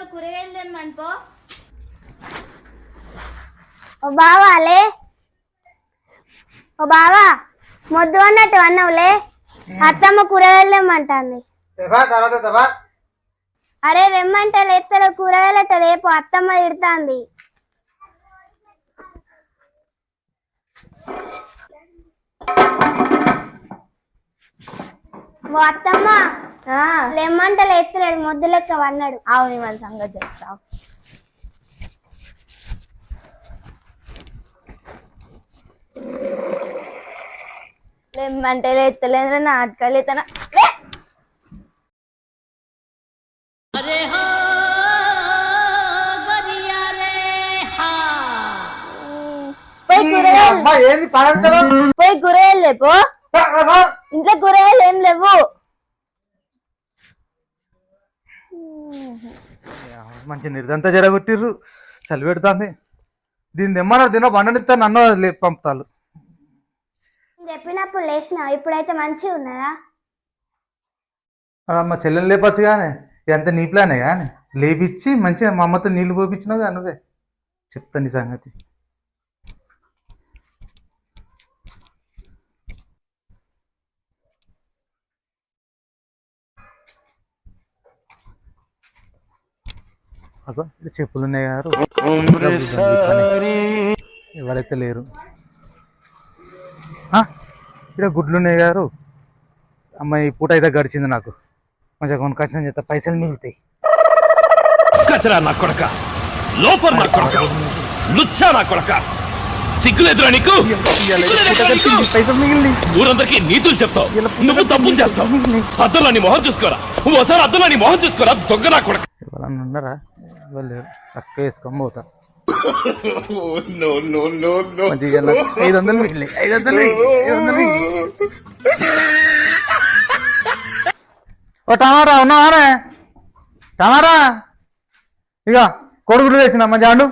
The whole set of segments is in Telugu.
పోయి కూరగాయలు తెమ్మని పో. ఓ బావాలే ఓ బావా మొద్దు అన్నట్టు అన్నవులే అత్తమ్మ కూరగాయలు తెమ్మంటాంది. తెవా తర్వాత తెవా అరే రెమ్మంటే లేస్తారు కూరగాయలట రేపు అత్తమ్మ తిడుతాంది. ఓ అత్తమ్మ లెమ్మంటే లేస్తలేడు మొద్దు లెక్క అన్నాడు అవును మన సంగతి చెప్తావు లేమంటే ఎత్తలేదు నాటకాలు ఎత్తన? పోయి కూరగాయలు లేపో ఇంట్లో కూరగాయలు ఏం లేవు. మంచి నిర్దంతా జరగొట్టిర్రు. చలి పెడుతుంది. దీన్ని తెమ్మన్నా తిన బండనిస్తా నన్ను పంపుతాలు చెప్పినప్పుడు లేచినావు ఇప్పుడైతే మంచిగా ఉన్నదా? మా చెల్లెలు లేపచ్చు కానీ ఎంత నీ ప్లానే కానీ లేపిచ్చి మంచిగా మా అమ్మతో నీళ్ళు పోపించినావు కానీ నువ్వే. చెప్తా నీ సంగతి. అగో ఇక్కడ చెప్పులు ఉన్నాయి గారు. ఎవరైతే లేరు. ఆ, ఇక్కడ గుడ్లు ఉన్నాయి గారు. అమ్మాయి ఈ పూట అయితే గడిచింది నాకు. మంచిగా కొనుకొచ్చిన చేత పైసలు మిగులుతాయి. కచరా నా కొడక లోఫర్ నా కొడక లుచ్చా నా కొడక. సిగ్గులేదురా నీకు? ఊరందరికీ నీతులు చెప్తావు. నువ్వు తప్పులు చేస్తావు. అద్దంలో నీ మొహం చూసుకోరా. ఓసారి అద్దంలో నీ మొహం చూసుకోరా. దొంగ నా కొడక. ఎవరన్నా ఉన్నారా? ఎవరు లేరు. చక్కగా వేసుకొని పోతా. మంచిగా ఐదు వందలు మిగిలినాయి. ఐదు వందలు ఐదు. ఓ టమారా ఉన్నావానే టమారా ఇక కొడుకులు తెచ్చిన మంచి ఆడు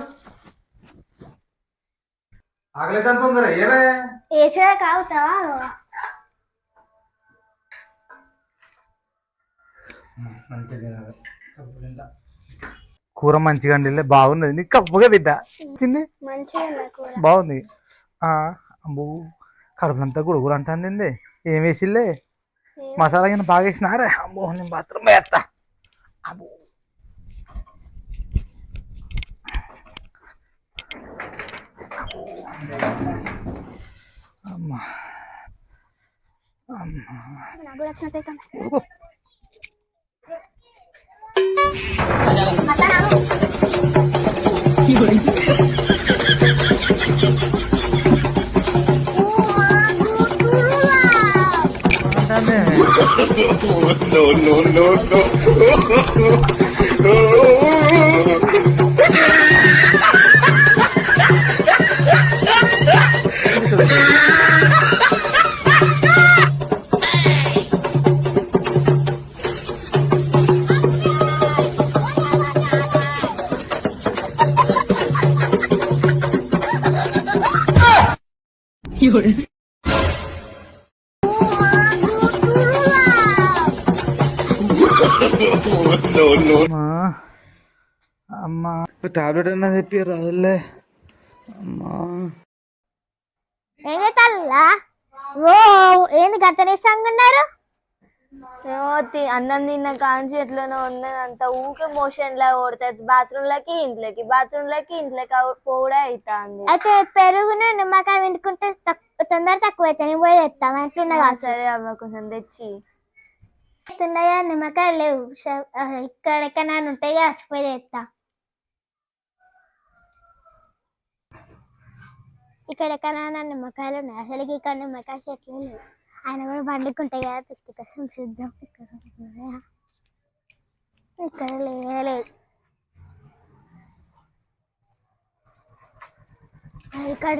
ఆగలేదంత ఉందరా. ఏమే వేసేదా కావుతావా కూర మంచిగా వండిలే బాగున్నది. నీకు కప్పుగా తింటా? వచ్చింది మంచిగా ఉన్నా కూర. బాగుంది. అబ్బో కడుపులంతా గుడుగురు అంటాంది ఏం వేసిల్లే? మసాలా గిన్నె బాగా వేసినారే? అమ్మో నేను బాత్రూమ్ వేస్తా. అబ్బో. అమ్మా. అమ్మా నాకు కూడా వచ్చినట్టయితే ఊరుకో. అంటాంది. అమ్మా అమ్మా టాబ్లెట్ అన్నా తెప్పి రాదులే. అమ్మా. ఏం చేస్తారా ఓ ఏంది గత ఉన్నారు? ఏమో అన్నం తిన్న కాంచి ఎట్లనో ఉన్నది అంత ఊకే మోషన్ లా ఓడుతుంది బాత్రూమ్ లకి ఇంట్లోకి. బాత్రూమ్ లకి ఇంట్లోకి పోవడే అవుతుంది అయితే పెరుగును నిమ్మకాయ తక్కువ తొందర తక్కువ నేను పోయి తెస్తాం ఎట్లున్నా సరే అవ్వ కొంచెం తెచ్చి. ఉన్నాయా నిమ్మకాయలు లేవు. స- ఆ, ఇక్కడ ఎక్కడైనా ఉంటాయా పోయి తెస్తా ఇక్కడ ఎక్కడైనా నిమ్మకాయలు ఉన్నాయి? అసలు ఇక్కడ నిమ్మకాయ చెట్లు లేవు. ఆయన కూడా పండుకుంటాయి కదా దృష్టి కోసం చూద్దాం. ఇక్కడ ఉన్నాయా? ఇక్కడ లేదు. ఇక్కడ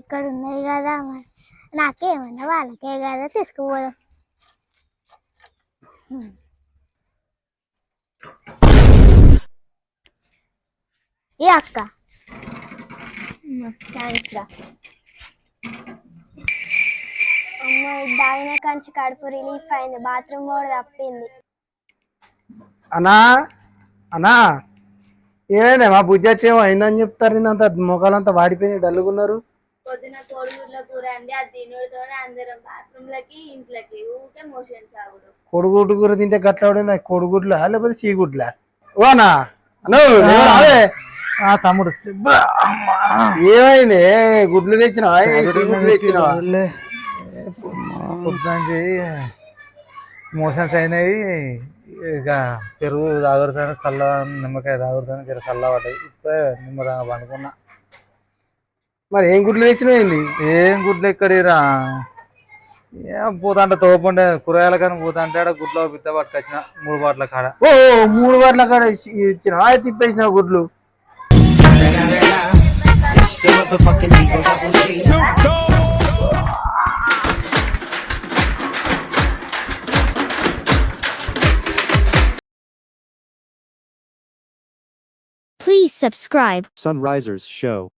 ఇక్కడ ఉన్నాయి కదా మరి. నాకేమన్నా వాళ్ళకే కదా తీసుకుపోదాం. ఏ అక్క? థ్యాంక్స్ రా. అమ్మ దాగిన కంచి కడుపు రిలీఫ్ అయింది. బాత్రూమ్ కూడా తప్పింది. అన్నా అన్నా ఏమైంది మా బుజ్జి వచ్చేమో అయిందని చెప్తారు ఇంత మొఖాలంతా వాడిపోయి డల్లుగున్నారు. పొద్దున కోడిగుడ్ల కూర అండి. అది తినుడుతోనే అందరం బాత్రూమ్ లకి ఇంట్లోకి ఊకే మోషన్స్ ఆవుడు కొడుగుడ్డు కూర తింటే గట్ల పడింది? కొడుగుడ్లా లేకపోతే సీగుడ్లా ఓనా అను రావే ఆ. తమ్ముడు. ఏమైంది? గుడ్లు తెచ్చినావా? గుడ్లు తెచ్చినావా? పొద్దుంచి మోషన్స్ అయినాయి. ఇక పెరుగు తాగుతాను చల్ల నిమ్మకాయ తాగుతాను జర చల్ల పడ్డాయి. ఇప్పుడే నిమ్మదంగా పండుకున్నా. మరి ఏం గుడ్లు తెచ్చినాయింది ఏం గుడ్లు ఎక్కడిరా? ఏం పోతాంటే తోపండే కూరగాయల కానీ పోతాంటే ఆడ గుడ్లో బిద్ద పట్టుకొచ్చిన మూడు బాట్ల కాడ. ఓ మూడు బాట్ల కాడ ఇచ్చిన తిప్పేసిన గుడ్లు. Subscribe. Sunrisers Show.